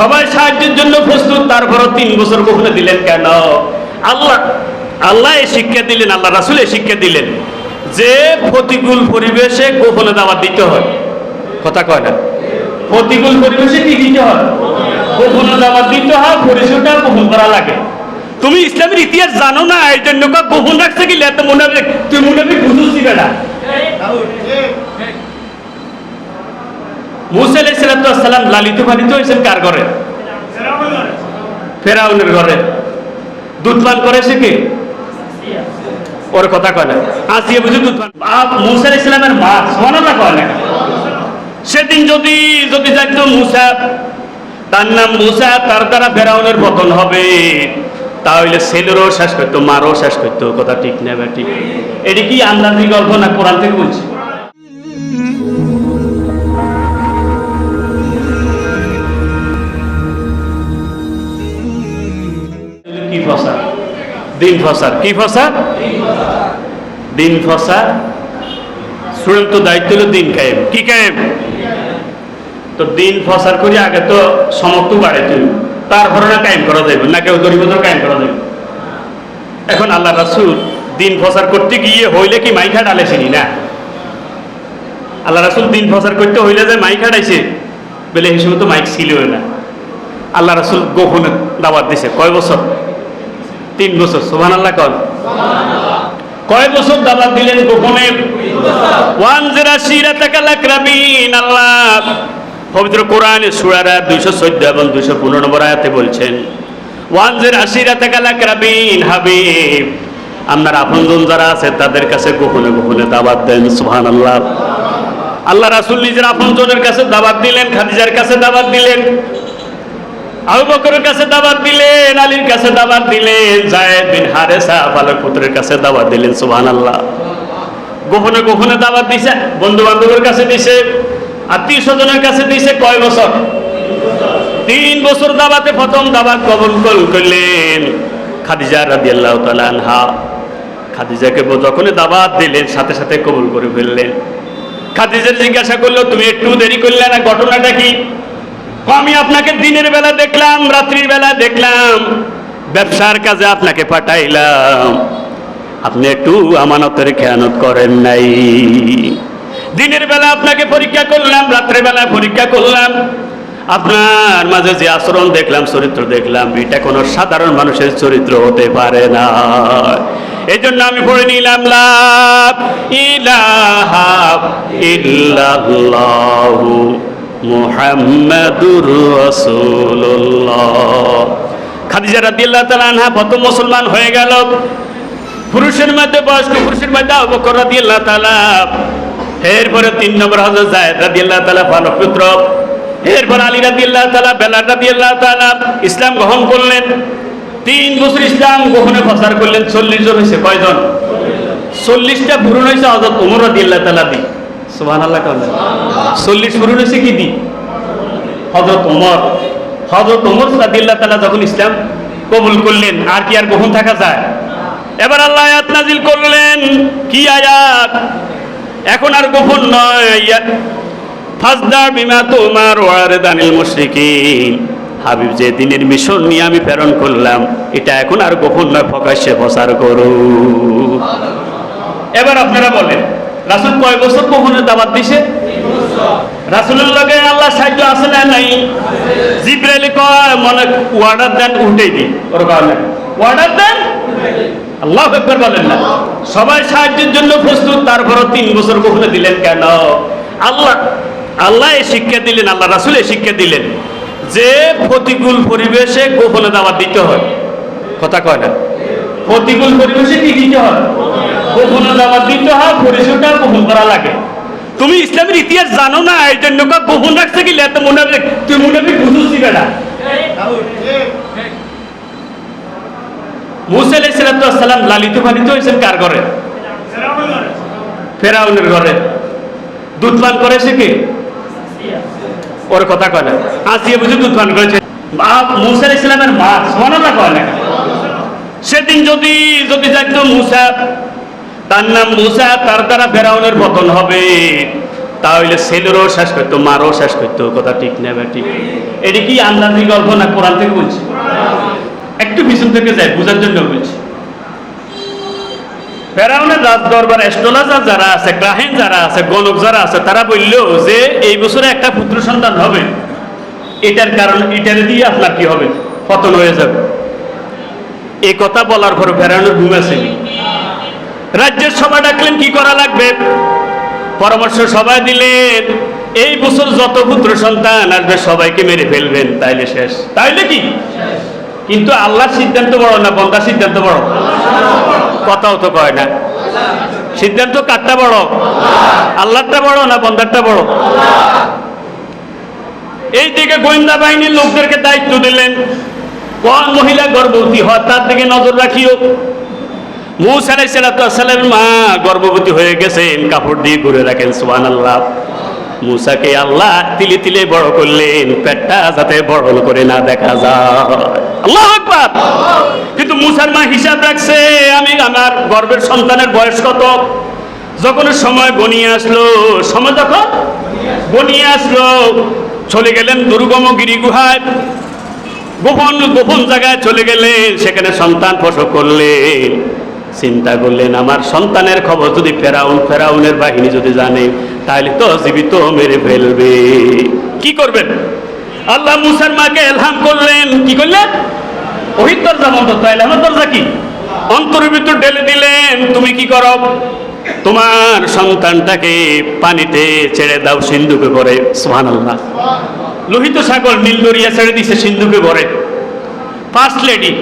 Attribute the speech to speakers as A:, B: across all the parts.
A: সবাই সাহায্যের জন্য প্রস্তুত, তারপরও তিন বছর গোপনে দিলেন কেন? আল্লাহ আল্লাহ এ শিক্ষা দিলেন, আল্লাহ রাসুল এ শিক্ষা দিলেন। যে প্রতিকূল পরিবেশে গোপনে দাওয়াত দিতে হয়। কথা কয় না? প্রতিকূল পরিবেশে কি দিতে হয়? গোপনে দাওয়াত দিতে হয় পরিচয়টা গোপন করা লাগে। তুমি ইসলামের ইতিহাস জানো না এই জন্য গোপন রাখছে কি? এত মনে হবে তুই মনে হবে বুঝুছি বেটা। মুসা আলাইসালাম লালিত পালিত হয়েছেন কার ঘরে? ফেরাউনের ঘরে। দুধ পান করে সে ওর কথা কয় না। আসিয়ে বুঝি দুধ পান। আপ মুসা ইসলামের মা সমানতা কয় না। সেদিন যদি যদি যাইতো মুসা, তার নাম মুসা, তার দ্বারা ফেরাউনের পতন হবে। তাহলে ছেলেরও শেষ করতো, মারও শেষ করতো। কথা ঠিক না ঠিক। এটি কি আন্দাজি গল্প না কোরআন থেকে বলছি? দিন ফসার কি ফসা দিন ফসা চূড়ান্ত দায়িত্ব হলো দিন কায়েম। কি কায়েম? তো দিন ফসার করি, আগে তো সমর্থ বাড়ে তুমি তারপরে না কায়েম করা যাবে না কেউ গরিবদের কায়েম করা যাবে এখন আল্লাহ রাসুল দিন ফসার করতে গিয়ে হইলে কি মাইখা ডালেছিনি না? আল্লাহ রাসুল দিন ফসার করতে হইলে যে মাইক হাঁটাইছে বলে হিসেবে তো মাইক ছিল না। আল্লাহ রাসুল গোপনে দাবাত দিছে। কয় বছর? তিন বছর সোহান আল্লাহ কন। কয় বছর দাবাত দিলেন গোপনে? ওয়ান জেরা শিরা টাকা লাখ আল্লাহ। পবিত্র কোরআনে সুরারা দুইশো চোদ্দ এবং দুইশো পনেরো নম্বর আয়াতে বলছেন, ওয়ান জের আশিরা টাকা লাখ রাবিন হাবিব। আপনার আপনজন যারা আছে, তাদের কাছে গোপনে গোপনে দাবাত দেন সুহান আল্লাহ আল্লাহ রাসুল নিজের আপনজনের কাছে দাবাত দিলেন, খাদিজার কাছে দাবাত দিলেন। আবু বকরের কাছে কাছে হারেসা পুত্রের কাছে দিলেন গোপনে দিছে কাছে দিছে আত্মীয় স্বজনের কাছে দিছে কয় বছর? তিন বছর দাবাতে প্রথম কবুল করলেন খাদিজা খাদিজাকে যখনই দাবাত দিলেন, সাথে সাথে কবুল করে ফেললেন। খাদিজার জিজ্ঞাসা করল, তুমি একটু দেরি করলে না, ঘটনাটা কি? আমি আপনাকে দিনের বেলা দেখলাম, রাত্রির বেলা দেখলাম, ব্যবসার কাজে আপনাকে পাঠাইলাম। আপনি একটু আমানতের খেয়ানত করেন নাই। দিনের বেলা আপনাকে পরীক্ষা করলাম, রাত্রের বেলা পরীক্ষা করলাম। আপনার মাঝে যে আচরণ দেখলাম, চরিত্র দেখলাম, এটা কোনো সাধারণ মানুষের চরিত্র হতে পারে না। এই জন্য আমি পড়ে নিলাম লাভ ইলাহা ইল্লাল্লাহু। মুসলমান হয়ে গেল। পুরুষের মধ্যে বয়স্ক পুরুষের মধ্যে আবু বকর রাদিয়াল্লাহু এরপরে তিন নম্বর ভালো পুত্র। এরপর আলী রাদিয়াল্লাহু তাআলা, বেলাল রাদিয়াল্লাহু তাআলা ইসলাম গ্রহণ করলেন। তিন বছর ইসলাম গ্রহণে প্রচার করলেন, চল্লিশ জন হয়েছে কয়জন? চল্লিশটা পূরণ হয়েছে হজরত উমর রাদিয়াল্লাহু তাআলা দি আল্লাহ চল্লিশ হয়েছে কি দি? যখন ইসলাম করলেন, আর কি আর থাকা যায়? এবার আল্লাহ আয়াত করলেন। কি এখন আর নয়। তোমার ওয়ারে হাবিব, যে দিনের মিশন নিয়ে আমি প্রেরণ করলাম, এটা এখন আর গোপন নয়। প্রকাশ্যে প্রচার করু এবার আপনারা বলেন রাসুল কয় বছর গোপনের দাবাত দিছে? রাসুলের লগে আল্লাহ সাহায্য আছে না নাই? জিব্রাইল কয়, মনে অর্ডার দেন উঠেই দি ওর কারণে। অর্ডার দেন? আল্লাহ একবার বলেন না। সবাই সাহায্যের জন্য প্রস্তুত, তারপরও তিন বছর গোপনে দিলেন কেন? আল্লাহ আল্লাহ এ শিক্ষা দিলেন, আল্লাহ রাসুল এ শিক্ষা দিলেন যে প্রতিকূল পরিবেশে গোপনে দাওয়াত দিতে হয়। কথা কয় না? প্রতিকূল পরিবেশে কি দিতে হয়? গোপনে দিতে হয় করা লাগে। তুমি ইসলামের ইতিহাস জানো না, এই জন্য রাখছে কি? এত মনে তুই মনে লালিত পালিত হয়েছেন কার ঘরে? ফেরাউনের ঘরে। করেছে কি? ওর কথা কয় না। আসিয়ে বুঝি দুধ করেছে। ইসলামের মা সমানতা কয় না সেদিন যদি যদি যাইতো মুসা তার নাম মুসা, তার দ্বারা ফেরাউনের পতন হবে। তাহলে ছেলেরও শেষ করতো, মারও শেষ করতো, কথা ঠিক না ঠিক। এটি কি আন্দাজি গল্প না কোরআন থেকে বলছি? একটু পিছন থেকে যায়, বোঝার জন্য বলছি। ফেরাউনের রাজ দরবার অ্যাস্ট্রোলজার যারা আছে, গ্রাহীন যারা আছে, গণক যারা আছে, তারা বলল যে এই বছরে একটা পুত্র সন্তান হবে। এটার কারণ, এটার দিয়ে আপনার কি হবে? পতন হয়ে যাবে। এই কথা বলার পর ফেরাউনের ঘুম আসেনি। রাজ্যের সভা ডাকলেন, কি করা লাগবে? পরামর্শ সবাই দিলেন, এই বছর যত পুত্র সন্তান আসবে, সবাইকে মেরে ফেলবেন, তাইলে শেষ। তাইলে কি? কিন্তু আল্লাহর সিদ্ধান্ত বড় না বন্দার সিদ্ধান্ত বড়? কথাও তো কয় না। সিদ্ধান্ত কারটা বড়? আল্লাহটা বড় না বন্দারটা বড়? এই দিকে গোয়েন্দা বাহিনীর লোকদেরকে দায়িত্ব দিলেন। কোন মহিলা গর্ভবতী হয়, তার দিকে নজর রাখিও। মুসা আলাইসালামের মা গর্ভবতী হয়ে গেছেন কাপড় দিয়ে ঘুরে রাখেন সুবান আল্লাহ মুসাকে আল্লাহ তিলে তিলে বড় করলেন, পেটটা যাতে বড় করে না দেখা যায়। আল্লাহ আকবার! কিন্তু মুসার মা হিসাব রাখছে, আমি আমার গর্বের সন্তানের বয়স কত? যখন সময় গনিয়ে আসলো, সময় যখন গনিয়ে আসলো। চলে গেলেন দুর্গম গিরি গুহায় গোপন গোপন জায়গায় চলে গেলেন, সেখানে সন্তান প্রসব করলেন। চিন্তা করলেন, আমার সন্তানের খবর যদি ফেরাউন, ফেরাউনের বাহিনী যদি জানে, তাহলে তো জীবিত মেরে ফেলবে। কি করবেন? আল্লাহ মুসার মাকে এলহাম করলেন। কি করলেন? ওহিত দরজা বন্ধ এলহামের দরজা কি? অন্তরের ভিতর ঢেলে দিলেন। তুমি কি করো? তোমার সন্তানটাকে পানিতে ছেড়ে দাও, সিন্ধুকে করে সোহান লোহিত সাগর, নীল দরিয়া ছেড়ে দিছে, সিন্ধুকে ভরে। ফার্স্ট লেডি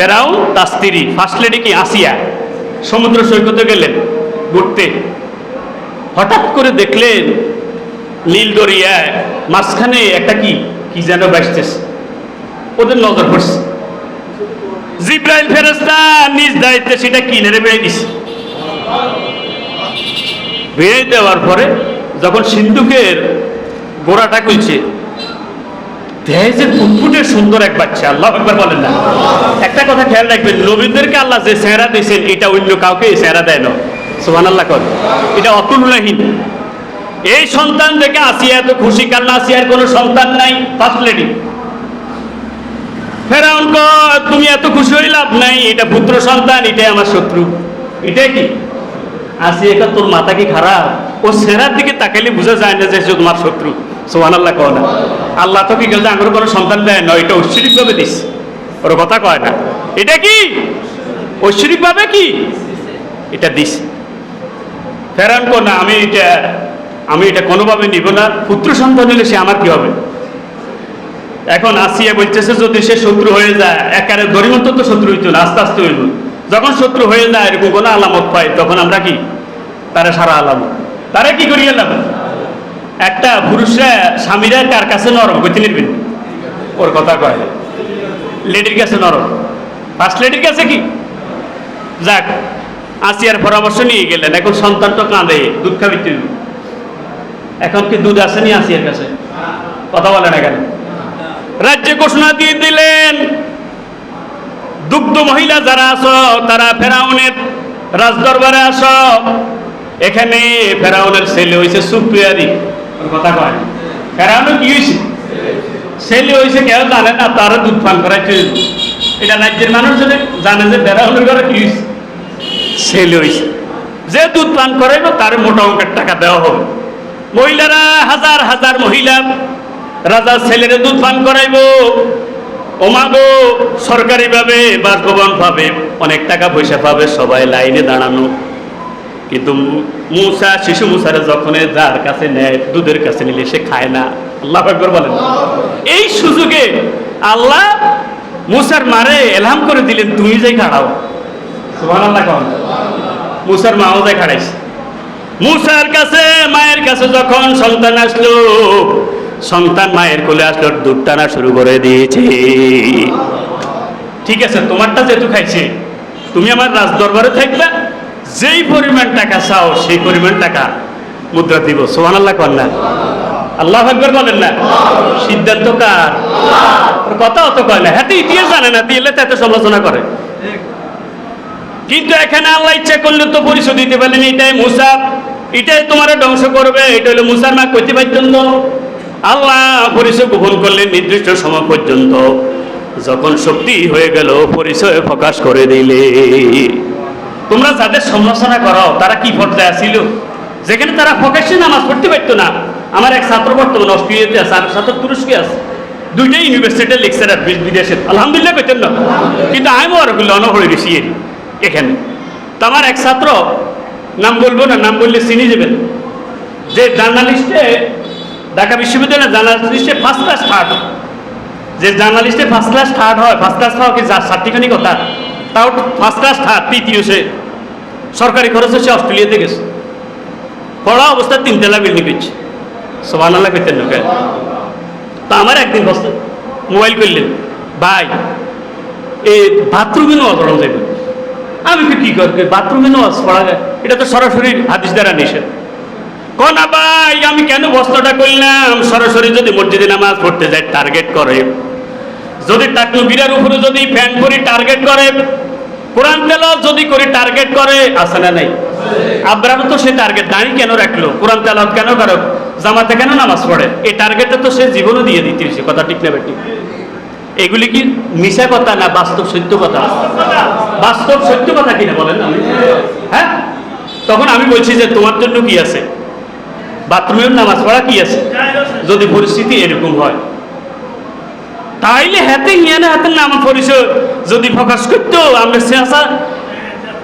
A: ফেরাও, তার স্ত্রী ফার্স্ট লেডি কি আসিয়া সমুদ্র সৈকতে গেলেন, ঘুরতে। হঠাৎ করে দেখলেন নীল দরিয়ায় মাঝখানে একটা কি কি যেন বাসতেছে ওদের নজর পড়ছে। জিব্রাইল ফেরেস্তা নিজ দায়িত্বে সেটা কি কিনে বেড়ে দিছে। বেড়ে দেওয়ার পরে যখন সিন্ধুকের গোড়াটা দেয় যে সুন্দর এক বাচ্চা, আল্লাহ বলেন না। একটা কথা খেয়াল আল্লাহ এটা কাউকে দেয় না। এই সন্তান দেখে আসিয়া এত খুশি কোনো সন্তান নাই তুমি এত খুশি হই লাভ নাই, এটা পুত্র সন্তান, এটাই আমার শত্রু। এটাই কি? আসি এটা তোর মাথা কি খারাপ? ও সেরার দিকে তাকাইলে বোঝা যায় না যে তোমার শত্রু। সোহান আল্লাহ কয় না। আল্লাহ তো কি গেল আমার কোনো সন্তান দেয় না, এটা ঐশ্বরিক ভাবে দিস। ওর কথা কয় না। এটা কি? ঐশ্বরিক ভাবে কি? এটা দিস। ফেরান কো না, আমি এটা আমি এটা কোনোভাবে নিব না। পুত্র সন্তান হলে সে আমার কি হবে? এখন আসিয়া বলতেছে, যদি সে শত্রু হয়ে যায়, একারে দরিমন্ত তো শত্রু হইতো না, আস্তে আস্তে হইল। যখন শত্রু হয়ে যায়, এরকম কোনো আলামত পাই তখন আমরা কি? তারা সারা আলামত। তারা কি করি এলাম একটা পুরুষরা স্বামীরা কার কাছে নরম? গতি নিবেন ওর কথা কয়। লেডির কাছে নরম। ফার্স্ট লেডির কাছে কি? যাক, আসিয়ার পরামর্শ নিয়ে গেলেন। এখন সন্তান তো কাঁদে, দুধ খাবি এখন কি দুধ আসেনি আসিয়ার কাছে? কথা বলে না কেন? রাজ্যে ঘোষণা দিয়ে দিলেন, দুগ্ধ মহিলা যারা আছো, তারা ফেরাউনের রাজদরবারে আসো এখানে ফেরাউনের ছেলে হয়েছে সুপ্রিয়ারি কথা কয়। ফেরাউনের কি হয়েছে ছেলে হয়েছে কেউ জানে না, তারা দুধ পান করাইছে। এটা রাজ্যের মানুষ জানে যে ফেরাউনের ঘরে কি হয়েছে ছেলে হয়েছে যে দুধ পান করাইব, তার মোটা অঙ্কের টাকা দেওয়া হবে। মহিলারা হাজার হাজার মহিলা, রাজার ছেলেরে দুধ পান করাইব। ওমাগো সরকারিভাবে, বাসভবন পাবে, অনেক টাকা পয়সা পাবে, সবাই লাইনে দাঁড়ানো। কিন্তু মুসা, শিশু মুসারে যখন যার কাছে নেয়, দুধের কাছে নিলে সে খায় না। আল্লাহ একবার বলেন। এই সুযোগে আল্লাহ মুসার মারে এলহাম করে দিলেন, তুমি যাই খাড়াও। সুবহান আল্লাহ কন। মুসার মাও যাই খাড়াইছে। মুসার কাছে, মায়ের কাছে যখন সন্তান আসলো, সন্তান মায়ের কোলে আসলো, দুধ টানা শুরু করে দিয়েছে। ঠিক আছে, তোমারটা যেহেতু খাইছে, তুমি আমার রাজ দরবারে থাকবে যেই পরিমাণ টাকা চাও, সেই পরিমাণ টাকা মুদ্রা দিব। সোহান আল্লাহ কন্যা আল্লাহ একবার বলেন না? সিদ্ধান্ত কার? কথা অত কয় না। হ্যাঁ ইতিহাস জানে না দিলে তো এত সমালোচনা করে। কিন্তু এখানে আল্লাহ ইচ্ছা করলে তো পরিচয় দিতে পারলেন এটাই মুসা। এটাই তোমার ধ্বংস করবে, এটা হলো মুসার মা কইতে পর্যন্ত আল্লাহ পরিচয় গোপন করলেন নির্দিষ্ট সময় পর্যন্ত। যখন শক্তি হয়ে গেল, পরিচয় প্রকাশ করে দিলে। তোমরা যাদের সমালোচনা করো, তারা কি পর্যায়ে আসিল? যেখানে তারা প্রকাশ্যে নামাজ পড়তে পারতো না। আমার এক ছাত্র বর্তমানে অস্ট্রেলিয়াতে আছে, আর ছাত্র তুরস্কে আছে। দুইটাই ইউনিভার্সিটির লেকচারার বিদেশে। আলহামদুলিল্লাহ পেতেন না। কিন্তু আমি আর অনহরে বেশি এখানে। তো আমার এক ছাত্র, নাম বলব না, নাম বললে চিনি যাবেন। যে জার্নালিস্টে ঢাকা বিশ্ববিদ্যালয়ের জার্নালিস্টে ফার্স্ট ক্লাস থার্ড যে জার্নালিস্টে ফার্স্ট ক্লাস থার্ড হয় ফার্স্ট ক্লাস পাওয়া কি সার্টিখানি কথা? তাও ফার্স্ট ক্লাস থার্ড তৃতীয় সে। সরকারি খরচে সে অস্ট্রেলিয়াতে গেছে। পড়া অবস্থায় তিনতলা বিল্ডিং পেয়েছে সবান আল্লাহ পেতেন লোকে। তা আমার একদিন বসতে মোবাইল করলেন, ভাই এই বাথরুমে নেওয়া করা যাবে আমি কি করবে বাথরুমে নেওয়া পড়া যায়? এটা তো সরাসরি হাদিস দ্বারা নিষেধ। কনা ভাই, আমি কেন বস্ত্রটা করলাম? সরাসরি যদি মসজিদে নামাজ পড়তে যায় টার্গেট করে। যদি টাকনুবিরার উপরে যদি ফ্যান করি টার্গেট করে, কোরআন তেল যদি করে টার্গেট করে, আছে না নাই? আব্রাম তো সে টার্গেট দাঁড়িয়ে কেন রাখল? কোরআন তেল কেন করো? জামাতে কেন নামাজ পড়ে? এই টার্গেটে তো সে জীবনও দিয়ে দিতে হয়েছে, কথা ঠিক না বেটি এগুলি কি মিশা কথা না বাস্তব সত্য কথা? বাস্তব সত্য কথা কিনা বলেন না? হ্যাঁ? তখন আমি বলছি যে তোমার জন্য কি আছে? বাথরুমের নামাজ পড়া কি আছে? যদি পরিস্থিতি এরকম হয় তাইলে হাতে হিয়ানে হাতে নাম পরিচয় যদি প্রকাশ করতো আমরা সিয়াসা,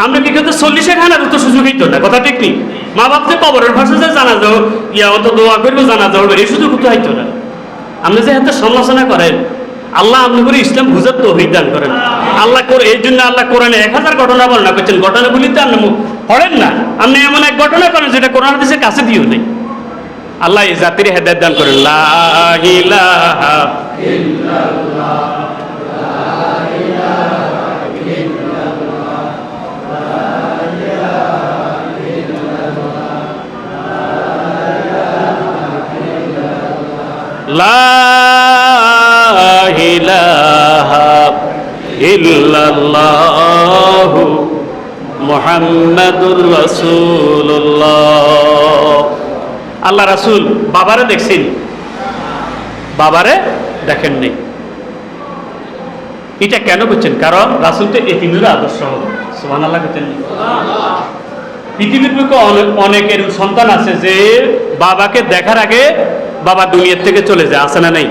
A: আমরা কি করতো চল্লিশে খানার তো সুযোগ হইতো না? কথা ঠিক নেই। মা বাপ যে কবরের ভাষা যে জানা যাও ইয়া অত দোয়া করব জানা যাও এই সুযোগ তো হইতো না। আপনি যে হাতে সমালোচনা করেন, আল্লাহ আপনি করে ইসলাম বুঝার তো অভিজ্ঞান করেন। আল্লাহ করে, এই জন্য আল্লাহ কোরআনে এক হাজার ঘটনা বর্ণনা করছেন। ঘটনাগুলি তো আপনি পড়েন না। আপনি এমন এক ঘটনা করেন যেটা কোরআন দেশের কাছে দিও নেই। আল্লাহ এই জাতির হেদায়ত দান করেন মুহাম্মাদুর রাসূলুল্লাহ। আল্লাহ রাসূল বাবারে দেখছেন। বাবারে দেখেননি। এটা কেন করছেন? কারণ রাসূল তো এতিমের আদর্শ সুবহানাল্লাহ করছেন পৃথিবীর বুকে অনেক অনেকের সন্তান আছে যে বাবাকে দেখার আগে বাবা দুনিয়ার থেকে চলে যায় আসে না নাই?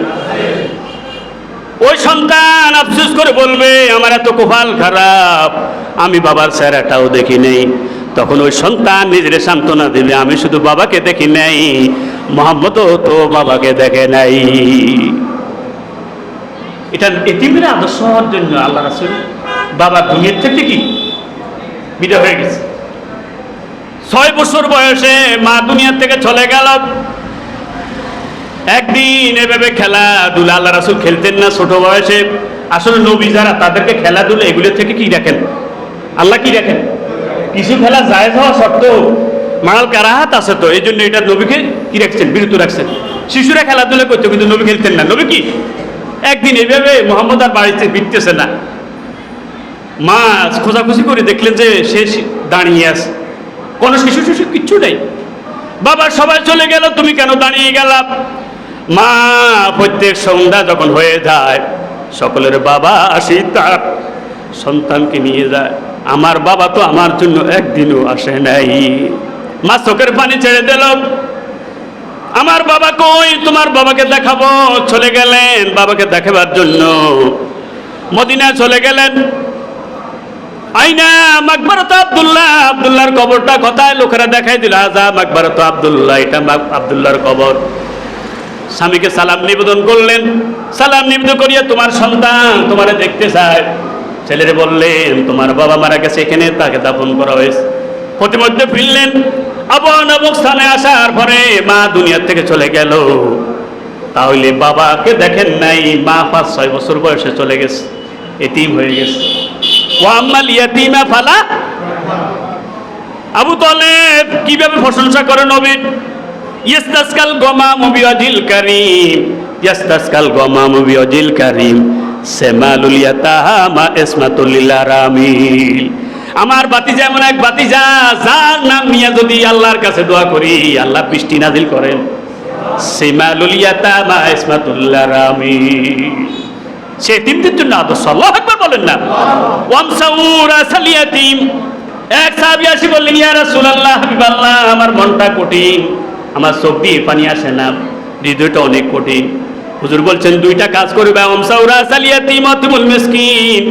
A: ওই সন্তান আফসোস করে বলবে, আমার এত কোপাল খারাপ, আমি বাবার চেহারাটাও দেখি নেই তখন ওই সন্তান নিজের সান্ত্বনা দিবে আমি শুধু বাবাকে দেখি নাই, মোহাম্মদও তো বাবাকে দেখে নাই। এটা এতিমের আদর্শ হওয়ার জন্য আল্লাহ রাসুল বাবা দুনিয়ার থেকে কি বিদায় হয়ে গেছে। ছয় বছর বয়সে মা দুনিয়ার থেকে চলে গেল। একদিন এভাবে খেলাধুলা, আল্লাহ রাসুল খেলতেন না ছোট বয়সে। আসলে নবী যারা তাদেরকে খেলাধুলা এগুলো থেকে কি রাখেন আল্লাহ কি রাখেন কিছু খেলা যায় হওয়া সত্ত্বেও মারাল কারাহাত আছে তো, এই জন্য এটা নবীকে কি রাখছেন? বিরত রাখছেন। শিশুরা খেলাধুলা করতো কিন্তু নবী খেলতেন না। নবী কি? একদিন এইভাবে মোহাম্মদ আর বাড়িতে ফিরতেছে না। মা খোঁজাখুঁজি করে দেখলেন যে সে দাঁড়িয়ে আছে। কোনো শিশু শিশু কিচ্ছু নেই। বাবা, সবাই চলে গেল, তুমি কেন দাঁড়িয়ে গেলাম মা, প্রত্যেক সন্ধ্যা যখন হয়ে যায়, সকলের বাবা আসি তার সন্তানকে নিয়ে যায়। আমার বাবা তো আমার জন্য একদিনও আসে নাই। মা চোখের পানি ছেড়ে দিল। আমার বাবা কই? তোমার বাবাকে দেখাবো। চলে গেলেন বাবাকে দেখাবার জন্য। মদিনা চলে গেলেন। আইনা মাকবারত আবদুল্লাহ। আব্দুল্লাহর কবরটা কথায়? লোকেরা দেখাই দিল, আজা মাকবারত আবদুল্লাহ। এটা আব্দুল্লাহর কবর। স্বামীকে সালাম নিবেদন করলেন। সালাম নিবেদন করিয়া, তোমার সন্তান তোমারে দেখতে চায়। ছেলেরে বললেন, তোমার বাবা মারা গেছে এখানে, তাকে দাফন করা হয়েছে। প্রতিমধ্যে ফিরলেন। আপন অবস্থানে আসার পরে মা দুনিয়ার থেকে চলে গেল। তাহলে বাবাকে দেখেন নাই, মা পাঁচ, ছয় বছর বয়সে চলে গেছে, এতিম হয়ে গেছে। ওয়াম্মাল ইয়াতিমা ফালা আবু তলেব কীভাবে প্রশংসা করে নবীর ইয়াস্তাসকাল গমাম বিওয়াজিল কারীম, ইয়াস্তাসকাল গমাম বিওয়াজিল কারীম। সেমালুল ইয়াতামা ইসমাতুল লিল আরামিল। আমার বাতিজা এমন এক বাতিজা যার নাম নিয়ে যদি আল্লাহর কাছে দোয়া করি, আল্লাহ বৃষ্টি নাজিল করেন। সিমালুলিয়াতা মা ইসমাতুল্লাহ রামি সে তিনটির জন্য আদর্শ, আল্লাহ একবার বলেন না। ওয়ামসাউরা সালিয়াতিম। এক সাহাবী আসি বললেন, ইয়া রাসূলুল্লাহ, হাবিবাল্লাহ, আমার মনটা কঠিন, আমার চোখ দিয়ে পানি আসে না, হৃদয়টা অনেক কঠিন। হুজুর বলছেন, দুইটা কাজ করবে ওয়ামসাউরা সালিয়াতিম অতুমুল মিসকিন।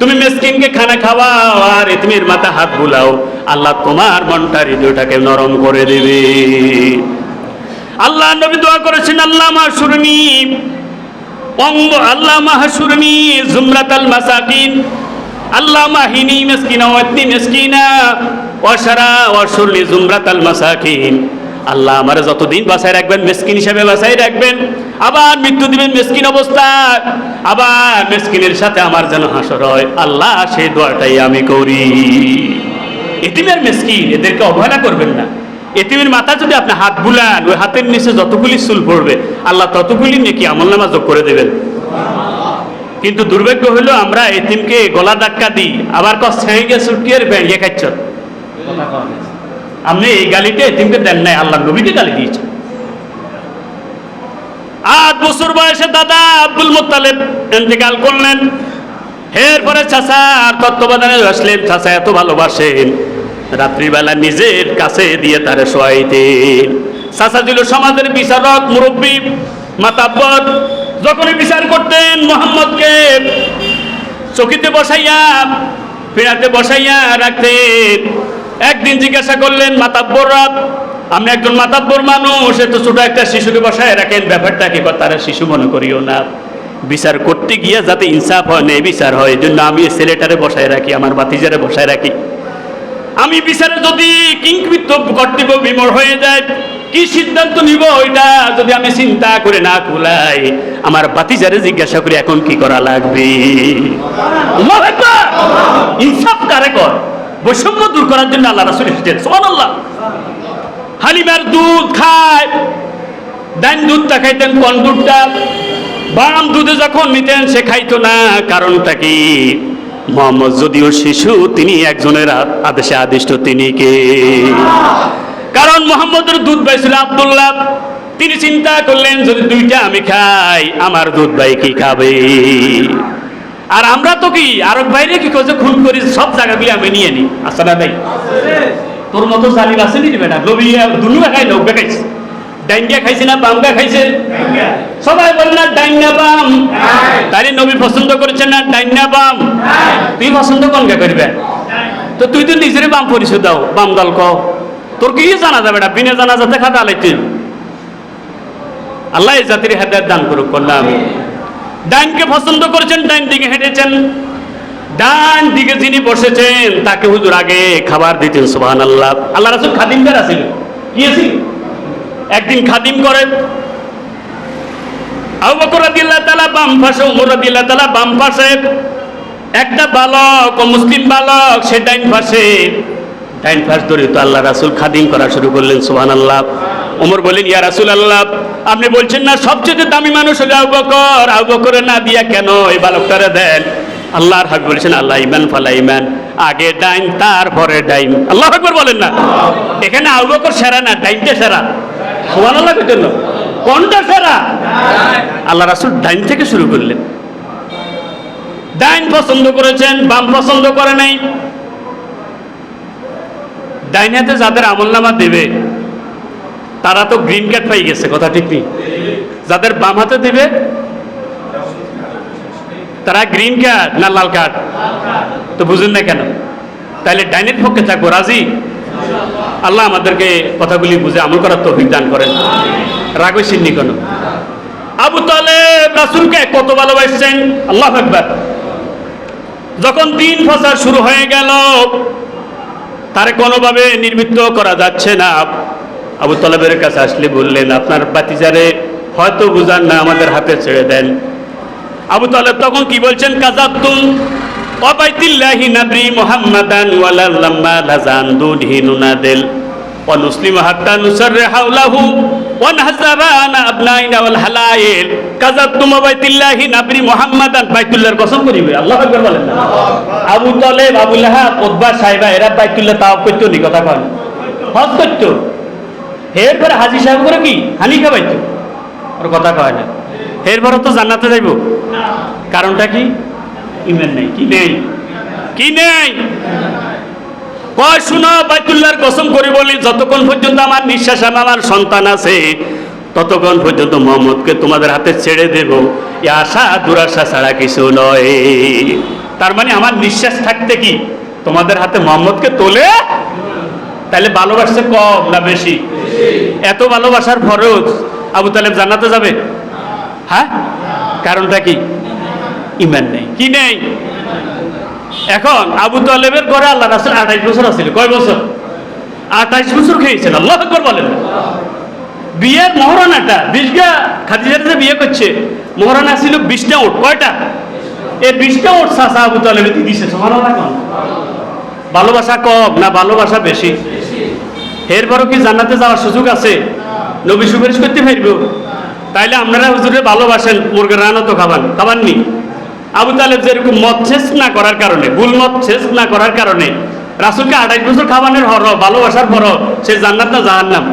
A: তুমি মিসকিনকে খানা খাওয়াও আর এতিমের মাথা হাত বুলাও। আল্লাহ তোমার মনটা হৃদয়টাকে নরম করে দেবে। আল্লাহ নবী দোয়া করেছেন, আল্লাহ মাসুরনি অঙ্গ আল্লাহ মাহাসুরনি জুমরাতাল মাসাকিন। আল্লাহ মাহিনী মেসকিনা, ওয়াতনি মেসকিনা ওয়াশারা ওয়াশুরনি জুমরাতাল মাসাকিন। আল্লাহ আমার যতদিন বাসায় রাখবেন, মেসকিন হিসেবে বাসায় রাখবেন। আবার মৃত্যু দিবেন মেসকিন অবস্থায়। আবার মেসকিনের সাথে আমার যেন হাসর হয়। আল্লাহ সেই দোয়াটাই আমি করি। এতিমের মেসকিন, এদেরকে অবহেলা করবেন না। এতিমের মাথা যদি আপনি হাত বুলান, ওই হাতের নিচে যতগুলি চুল পড়বে, আল্লাহ ততগুলি নাকি আমল নামা যোগ করে দেবেন। কিন্তু দুর্ভাগ্য হলো আমরা এতিমকে গলা ধাক্কা দিই, আবার কষ্ট হয়ে গেছে ছুটিয়ে ব্যাঙ্গে খাচ্ছ। আপনি এই গালিতে এতিমকে দেন নাই, আল্লাহ নবীকে গালি দিয়েছেন। আট বছর বয়সে দাদা আব্দুল মোত্তালেব ইন্তেকাল করলেন। এরপরে চাচা আর তত্ত্বাবধানে আসলেন চাচা এত ভালোবাসেন, রাত্রিবেলা নিজের কাছে দিয়ে তারে শোয়াইতেন। চাচা ছিল সমাজের বিচারক, মুরব্বী মাতাব্বর যখনই বিচার করতেন মোহাম্মদকে, চকিতে বসাইয়া পীড়াতে বসাইয়া রাখতেন। একদিন জিজ্ঞাসা করলেন মাতাব্বররা আপনি একজন মাতাব্বর মানুষ, এত ছোট একটা শিশুকে বসায় রাখেন, ব্যাপারটা কি তারা শিশু মনে করিও না। বিচার করতে গিয়ে যাতে ইনসাফ হয় নেই বিচার হয় জন্য আমি ছেলেটারে বসায় রাখি, আমার বাতিজারে বসায় রাখি। আমি বিচারে যদি কিংকৃত কর্তব্য বিমর হয়ে যায়, কি সিদ্ধান্ত নিব ওইটা যদি আমি চিন্তা করে না কুলাই? আমার বাতিজারে জিজ্ঞাসা করি, এখন কি করা লাগবে! ইনসাফ কারে কর? বৈষম্য দূর করার জন্য আল্লাহ রাসূল এসেছেন। সুবহানাল্লাহ। হালিমার দুধ খায় ডাইন দুধটা খাইতেন, কোন দুধটা? বাম দুধে যখন নিতেন, সে খাইতো না, কারণটা কি? মোহাম্মদ যদিও শিশু, তিনি একজনের আদেশে আদিষ্ট, তিনি কে? কারণ মোহাম্মদের দুধ পাইছিল আব্দুল্লাহ। তিনি চিন্তা করলেন, যদি দুইটা আমি খাই, আমার দুধ ভাই কি খাবে? আর আমরা তো কি, আরব বাইরে কি করছে খুন করি, সব জায়গাগুলি আমি নিয়ে নিই। আসা না তাই তোর মতো জালিম আছে নি বেটা? লবিয়া দুনুয়া খাই লোক খাইছে ডাইঙ্গা খাইছে না বামগা খাইছে? সবাই বলে না, ডাইঙ্গা বাম। তাই নবী পছন্দ করেছেন না, ডাইঙ্গা বাম। তুই পছন্দ কোনটা করবে? তো তুই তো নিজের বাম পরিচয় দাও, বাম দল ক তোর কি জানা যাবে না বিনা জানা যাতে খাতা আলাইতে আল্লাহ এই জাতির হেদায়ত দান করুক করলাম আমি। ডাইনকে পছন্দ করেছেন ডাইন দিকে হেঁটেছেন। ডান দিকে যিনি বসেছেন, তাকে হুজুর আগে খাবার দিতেন সুবহান আল্লাহ আল্লাহ রাসুল খাদিমদার কি আছিল একদিন খাদিম করে। আবু বকর রাদিয়াল্লাহু তাআলা বাম পাশে ওমর রাদিয়াল্লাহু তাআলা বাম পাশে। একটা বালক, ও মুসলিম বালক, সে ডাইন পাশে। ডাইন পাশ ধরে তো আল্লাহ রাসুল খাদিম করা শুরু করলেন সুবহান আল্লাহ ওমর বলেন, ইয়া রাসুল আল্লাহ আপনি বলছেন না, সবচেয়ে দামি মানুষ হলো আবু বকর। আবু বকরে না দিয়া কেন এই বালকটারে দেন? আল্লাহর হাবিব বলেছেন, আল্লাহ ইমান ফালা ইমান, আগে ডাইন, তারপরে ডাইন। আল্লাহ আকবর বলেন না। এখানে আবু বকর সেরা না, ডাইনটা সেরা? সুবহান আল্লাহ জন্য কোনটা সেরা? আল্লাহ রাসুল ডাইন থেকে শুরু করলেন। ডাইন পছন্দ করেছেন, বাম পছন্দ করে নাই। ডাইন হাতে যাদের আমল নামা দেবে তারা তো গ্রিন কার্ড পাই গেছে, কথা ঠিক নেই। যাদের বাম হাতে দেবে, তারা গ্রিন কার্ড না লাল কার্ড তো বুঝেন না কেন? তাহলে ডাইনের পক্ষে থাকব, রাজি? আল্লাহ আমাদেরকে কথাগুলি বুঝে আমল করার তো দান করেন। রাগ সিন্নি কেন? আবু তালেব রাসুলকে কত ভালোবাসছেন? আল্লাহ একবার যখন তিন ফসল শুরু হয়ে গেল, তারে কোনোভাবে নির্মিত করা যাচ্ছে না। আবু তলাবের কাছে আসলে বললেন, আপনার বাতিজারে হয়তো বুঝান না, আমাদের হাতে ছেড়ে দেন। আবু তালেব তখন কি বলছেন? কাজাবতুল অবাইতিল্লাহি নাবরি মোহাম্মাদান ওয়ালা লাম্মা লাজান দুনহি নুনাদিল ও মুসলিম হাত্তা নুসাররি হাওলাহু ওয়া নাহজারা আনা আবনাইনা ওয়াল হালায়েল কাজাবতুম অবাইতিল্লাহি নাবরি মুহাম্মাদান। বাইতুল্লাহর কসম করিবে আল্লাহ আকবার বলেন না। Abu Talib, Abu Lahab, Utba সাহেবা, এরা বাইতুল্লাহ তাওয়াফ করতে নি কথা কন হজ করতে। এরপরে হাজি সাহেব করে কি? হানি খাবাইতো ওর কথা কয় না। এরপরে তো জান্নাতে যাইব। কারণটা কি? ইমান নেই। কি নেই? কি নেই? কয়, শুনো, বাইতুল্লাহর কসম করে বলি, যতক্ষণ পর্যন্ত আমার নিঃশ্বাস আমার সন্তান আছে, ততক্ষণ পর্যন্ত মোহাম্মদকে তোমাদের হাতে ছেড়ে দেব। এ আশা, দুরাশা ছাড়া কিছু নয়। তার মানে আমার নিঃশ্বাস থাকতে কি? তোমাদের হাতে মোহাম্মদকে তোলে? তাহলে ভালোবাসছে কম না বেশি? এত ভালোবাসার ফরজ আবু তালেব জান্নাতে যাবে? হ্যাঁ? কারণটা কি? ইমান নেই। কি নেই? এখন আবু তালেবের ঘরে আল্লাহ রাসুল আঠাইশ বছর আছিল। কয় বছর? আঠাইশ বছর খেয়েছেন। আল্লাহ আকবর বলেন। বিয়ের মহারানাটা বিশটা খাদিজার যে বিয়ে করছে, মহারানা ছিল বিশটা উঠ কয়টা? এই বিশটা উঠ চাষা আবু তালেবে দিছে সমানা ভালোবাসা কম না ভালোবাসা বেশি? এরপরও কি জান্নাতে যাওয়ার সুযোগ আছে? নবী সুপারিশ করতে পারব? তাইলে আপনারা হুজুরে ভালোবাসেন, মুরগের রান্না তো খাবান। খাবাননি আবু তালেব যেরকম মদ শেষ না করার কারণে, ভুল মদ শেষ না করার কারণে রাসুলকে আঠাইশ বছর খাবানের হর, ভালোবাসার পর সে জান্নাত না জাহান নাম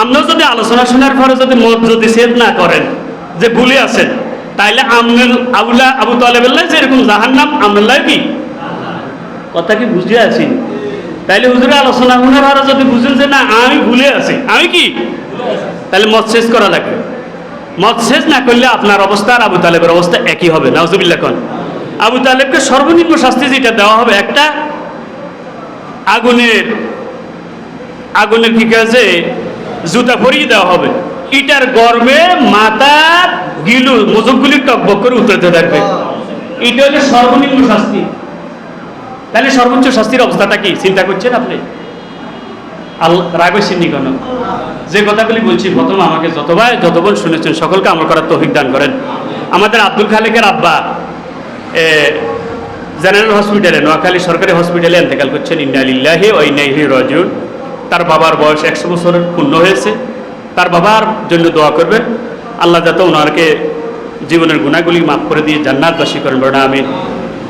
A: আপনিও যদি আলোচনা শোনার পরে যদি মদ যদি শেষ না করেন, যে ভুলে আছেন, তাইলে আমনুল আবুলা আবু তালেবেল্লাহ যেরকম জাহান নাম আমনুল্লাহ কি? কথা কি বুঝিয়ে আছি তাইলে হুজুরের আলোচনা শোনার পরে যদি বুঝেন যে না আমি ভুলে আছি। আমি কি? তাহলে মদ শেষ করা লাগবে। মদ শেষ না করলে আপনার অবস্থা আর আবু তালেবের অবস্থা একই হবে। নাউজুবিল্লাহ কন। আবু তালেবকে সর্বনিম্ন শাস্তি যেটা দেওয়া হবে একটা আগুনের আগুনের কি কাছে জুতা পরিয়ে দেওয়া হবে। ইটার গর্বে মাথা গিলু মজুকগুলি টকবক করে উতরাতে থাকবে। এটা হচ্ছে সর্বনিম্ন শাস্তি। তাহলে সর্বোচ্চ শাস্তির অবস্থাটা কি? চিন্তা করছেন আপনি? আল্লাহ রাগ হয়েছেননি কেন? যে কথাগুলি বলছি, প্রথম আমাকে যতবার যতবার শুনেছেন, সকলকে আমল করার তৌফিক দান করেন। আমাদের আব্দুল খালেকের আব্বা জেনারেল হসপিটালে, নোয়াখালী সরকারি হসপিটালে এন্তেকাল করছেন। ইন্নালিল্লাহি ও ইন্নাইহি রজুন তার বাবার বয়স একশো বছরের পূর্ণ হয়েছে। তার বাবার জন্য দোয়া করবেন। আল্লাহ যাতে ওনারকে জীবনের গুণাগুলি মাফ করে দিয়ে জান্নাতবাসী করেন, বড় আমি